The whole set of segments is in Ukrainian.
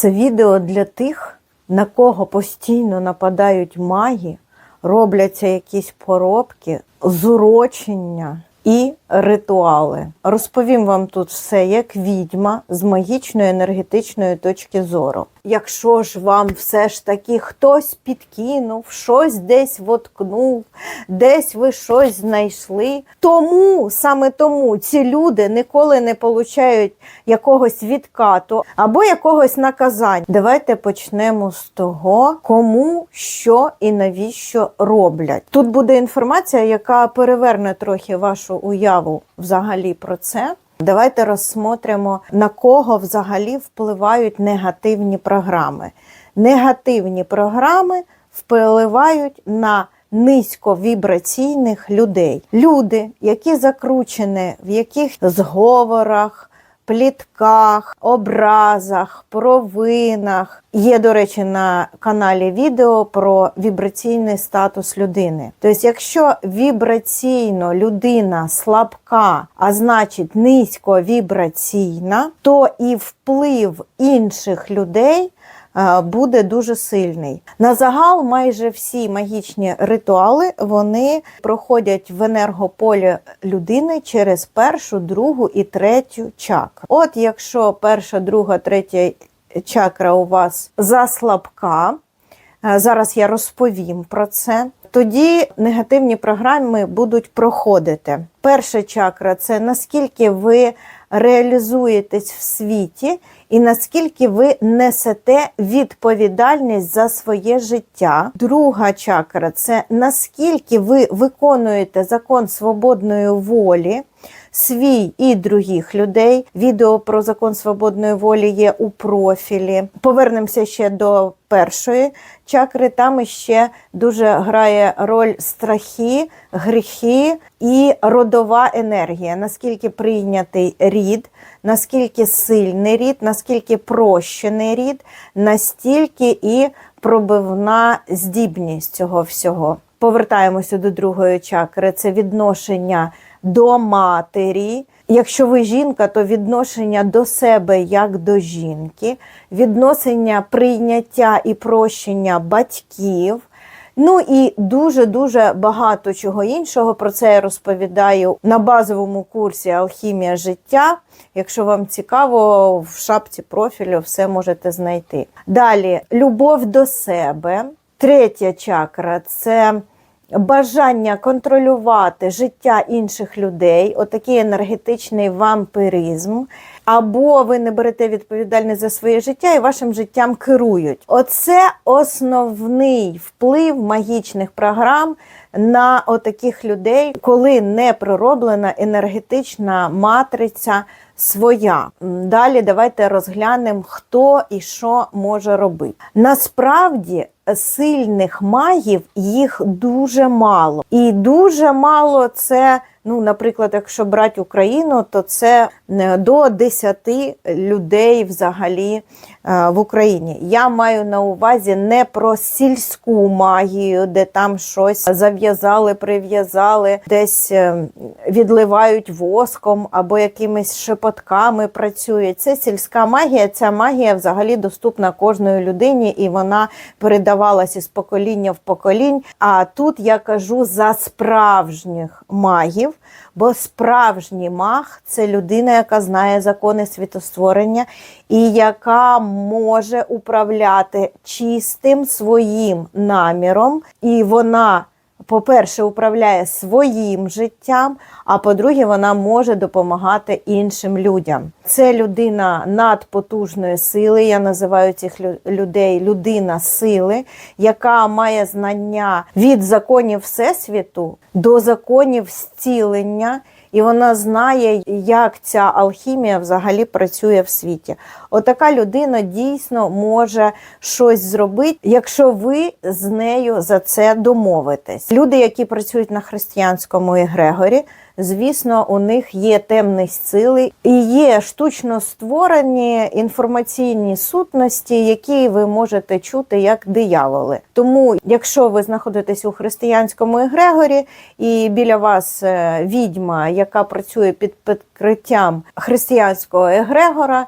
Це відео для тих, на кого постійно нападають маги, робляться якісь поробки, зурочення і ритуали. Розповім вам тут все як відьма з магічної енергетичної точки зору. Якщо ж вам все ж таки хтось підкинув, щось десь воткнув, десь ви щось знайшли, тому саме тому ці люди ніколи не получають якогось відкату або якогось наказання. Давайте почнемо з того, кому що і навіщо роблять. Тут буде інформація, яка переверне трохи вашу уяву взагалі про це. Давайте розсмотримо, на кого взагалі впливають негативні програми. Негативні програми впливають на низьковібраційних людей. Люди, які закручені в яких зговорах, плітках, образах, провинах. Є, до речі, на каналі відео про вібраційний статус людини. Тобто, якщо вібраційно людина слабка, а значить низьковібраційна, то і вплив інших людей. Е, Буде дуже сильний. На загал майже всі магічні ритуали вони проходять в енергополі людини через першу, другу і третю чакру. От якщо перша, друга, третя чакра у вас заслабка, е, зараз я розповім про це. Тоді негативні програми будуть проходити. Перша чакра це наскільки ви реалізуєтесь в світі, і наскільки ви несете відповідальність за своє життя. Друга чакра це наскільки ви виконуєте закон свободної волі. Свій і других людей. Відео про закон свободної волі є у профілі. Повернемося ще до першої чакри. Там ще дуже грає роль страхи, гріхи і родова енергія. Наскільки прийнятий рід, наскільки сильний рід, наскільки прощений рід, настільки і пробивна здібність цього всього. Повертаємося до другої чакри. Це відношення до матері. Якщо ви жінка, то відношення до себе як до жінки, відношення прийняття і прощення батьків. Ну і дуже-дуже багато чого іншого. Про це я розповідаю на базовому курсі Алхімія життя. Якщо вам цікаво, в шапці профілю все можете знайти. Далі любов до себе. Третя чакра це бажання контролювати життя інших людей, отакий енергетичний вампиризм. Або ви не берете відповідальність за своє життя і вашим життям керують. Оце основний вплив магічних програм на отаких людей, коли не пророблена енергетична матриця своя. Далі давайте розглянемо, хто і що може робити. Насправді сильних магів їх дуже мало. І дуже мало це. Ну, наприклад, якщо брати Україну, то це е, до 10 людей взагалі е, в Україні. Я маю на увазі не про сільську магію, де там щось зав'язали, прив'язали, десь е, відливають воском або якимись шепотками працюють. Це сільська магія. Ця магія взагалі доступна кожної людині, і вона передавалася з покоління в поколінь. А тут я кажу за справжніх магів. Бо справжній маг це людина, яка знає закони світостворення і яка може управляти чистим своїм наміром, і вона. По-перше, управляє своїм життям, а по-друге, вона може допомагати іншим людям. Це людина надпотужної сили. Я називаю цих лю- людей людина сили, яка має знання від законів Всесвіту до законів зцілення. І вона знає, як ця алхімія взагалі працює в світі. Отака людина дійсно може щось зробити, якщо ви з нею за це домовитесь. Люди, які працюють на християнському егрегорі, звісно, у них є темні сили і є штучно створені інформаційні сутності, які ви можете чути як дияволи. Тому, якщо ви знаходитесь у християнському егрегорі і біля вас е, відьма, яка працює під прикриттям християнського егрегора,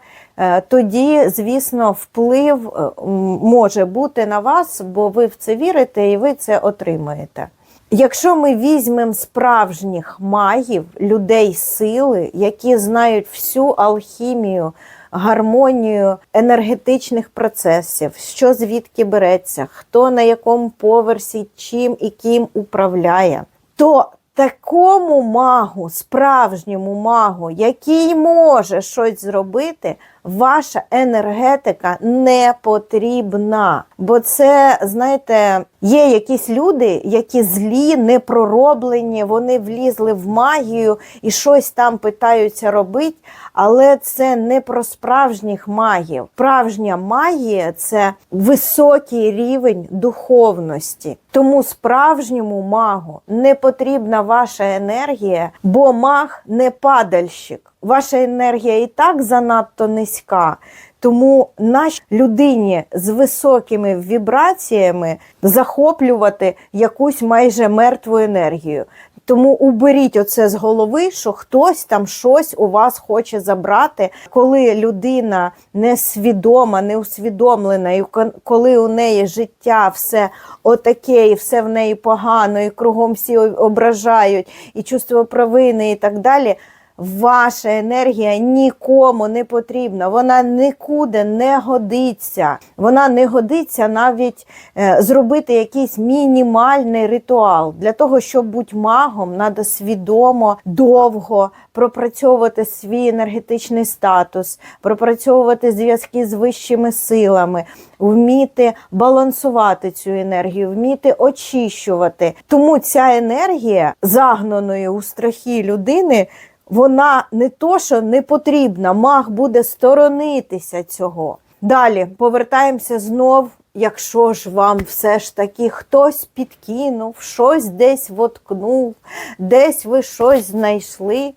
тоді, звісно, вплив е, може бути на вас, бо ви в це вірите і ви це отримаєте. Якщо ми візьмемо справжніх магів, людей сили, які знають всю алхімію, гармонію енергетичних процесів, що звідки береться, хто на якому поверсі, чим і ким управляє, то такому магу, справжньому магу, який може щось зробити, ваша енергетика не потрібна. Бо це, знаєте, є якісь люди, які злі, непророблені, вони влізли в магію і щось там питаються робити, але це не про справжніх магів. Справжня магія це високий рівень духовності. Тому справжньому магу не потрібна ваша енергія, бо маг не падальщик. Ваша енергія і так занадто низька. Тому нашій людині з високими вібраціями захоплювати якусь майже мертву енергію. Тому уберіть оце з голови, що хтось там щось у вас хоче забрати, коли людина несвідома, неусвідомлена, і коли у неї життя все отаке, і все в неї погано, і кругом всі ображають, і чувство провини, і так далі. Ваша енергія нікому не потрібна, вона нікуди не годиться. Вона не годиться навіть е, зробити якийсь мінімальний ритуал. Для того, щоб бути магом, треба свідомо, довго пропрацьовувати свій енергетичний статус, пропрацьовувати зв'язки з вищими силами, вміти балансувати цю енергію, вміти очищувати. Тому ця енергія загнаної у страхі людини вона не то, що не потрібна, маг буде сторонитися цього. Далі повертаємося знов. Якщо ж вам все ж таки хтось підкинув, щось десь воткнув, десь ви щось знайшли.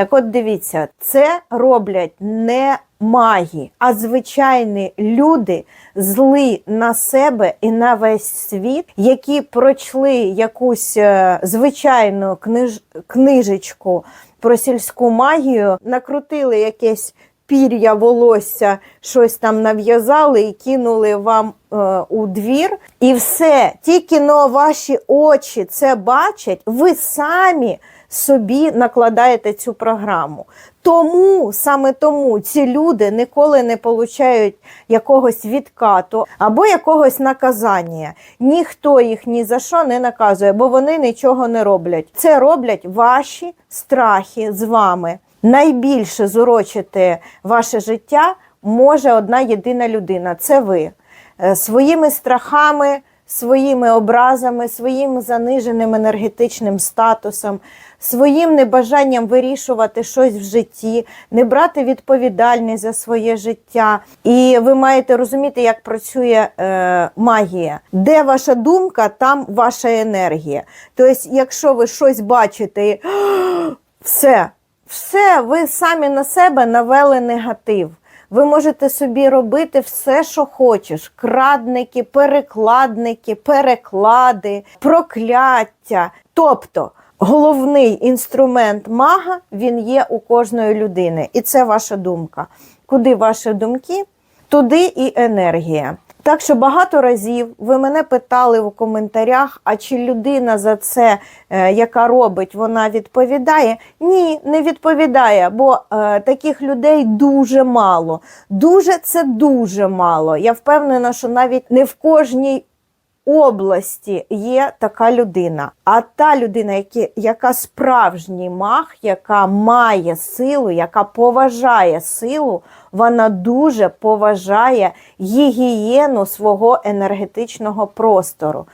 Так от дивіться, це роблять не маги, а звичайні люди зли на себе і на весь світ, які пройшли якусь е, звичайну книж... книжечку про сільську магію, накрутили якесь пір'я, волосся, щось там нав'язали і кинули вам е, у двір. І все, тільки но ваші очі це бачать, ви самі собі накладаєте цю програму. Тому саме тому ці люди ніколи не получають якогось відкату або якогось наказання. Ніхто їх ні за що не наказує, бо вони нічого не роблять. Це роблять ваші страхи з вами. Найбільше зурочити ваше життя може одна єдина людина це ви. Е, Своїми страхами, своїми образами, своїм заниженим енергетичним статусом, своїм небажанням вирішувати щось в житті, не брати відповідальність за своє життя. І ви маєте розуміти, як працює е, магія. Де ваша думка, там ваша енергія. Тобто, якщо ви щось бачите, все, все, ви самі на себе навели негатив. Ви можете собі робити все, що хочеш: крадники, перекладники, переклади, прокляття. Тобто головний інструмент мага він є у кожної людини, і це ваша думка. Куди ваші думки, туди і енергія. Так що багато разів ви мене питали у коментарях, а чи людина за це, е, яка робить, вона відповідає? Ні, не відповідає, бо е, таких людей дуже мало. Дуже це дуже мало. Я впевнена, що навіть не в кожній області є така людина. А та людина, які, яка справжній маг, яка має силу, яка поважає силу, вона дуже поважає гігієну свого енергетичного простору.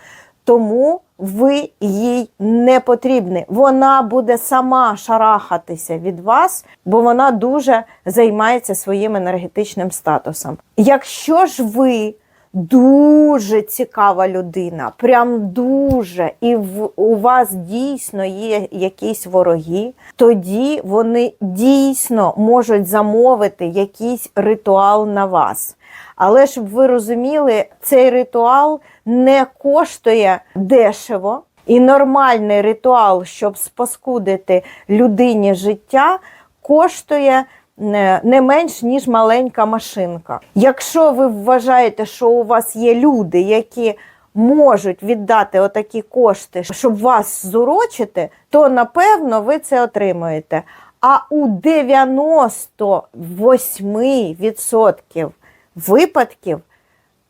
Тому ви їй не потрібні. Вона буде сама шарахатися від вас, бо вона дуже займається своїм енергетичним статусом. Якщо ж ви дуже цікава людина, прям дуже, і в, у вас дійсно є якісь вороги, тоді вони дійсно можуть замовити якийсь ритуал на вас. Але щоб ви розуміли, цей ритуал не коштує дешево. І нормальний ритуал, щоб спаскудити людині життя, коштує не, менш ніж маленька машинка. Якщо ви вважаєте, що у вас є люди, які можуть віддати отакі кошти, щоб вас зурочити, то напевно ви це отримаєте. А у 98% випадків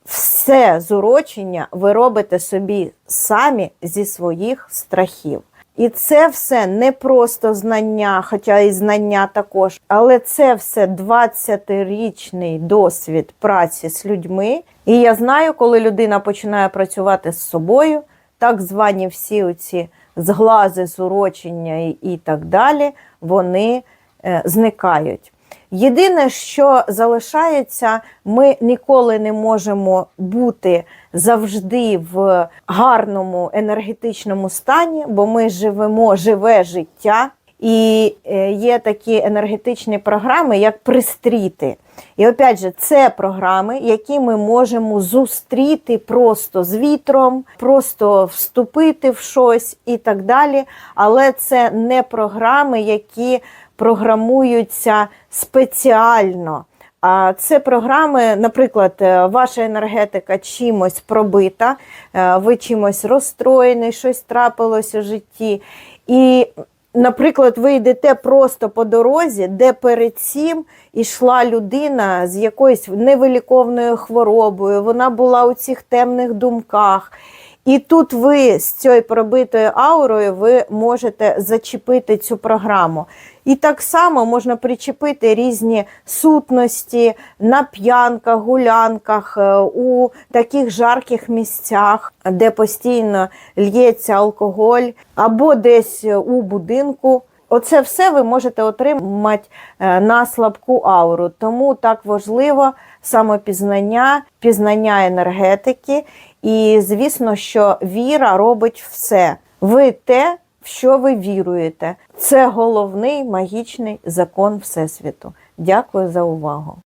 все зурочення ви робите собі самі зі своїх страхів. І це все не просто знання, хоча і знання також, але це все 20-річний досвід праці з людьми. І я знаю, коли людина починає працювати з собою, так звані всі оці зглази, зурочення і, і так далі, вони е, зникають. Єдине, що залишається, ми ніколи не можемо бути завжди в гарному енергетичному стані, бо ми живемо живе життя. І е, є такі енергетичні програми, як пристріти. І опять же, це програми, які ми можемо зустріти просто з вітром, просто вступити в щось і так далі. Але це не програми, які програмуються спеціально. А це програми, наприклад, е, ваша енергетика чимось пробита, е, ви чимось розстроєний, щось трапилось у житті. І, наприклад, ви йдете просто по дорозі, де перед цим ішла людина з якоюсь невиліковною хворобою, вона була у цих темних думках. І тут ви з цією пробитою аурою ви можете зачепити цю програму. І так само можна причепити різні сутності на п'янках, гулянках, е, у таких жарких місцях, де постійно лється алкоголь, або десь у будинку. Оце все ви можете отримати е, на слабку ауру. Тому так важливо самопізнання, пізнання енергетики. І звісно, що віра робить все. Ви те, в що ви віруєте. Це головний магічний закон Всесвіту. Дякую за увагу.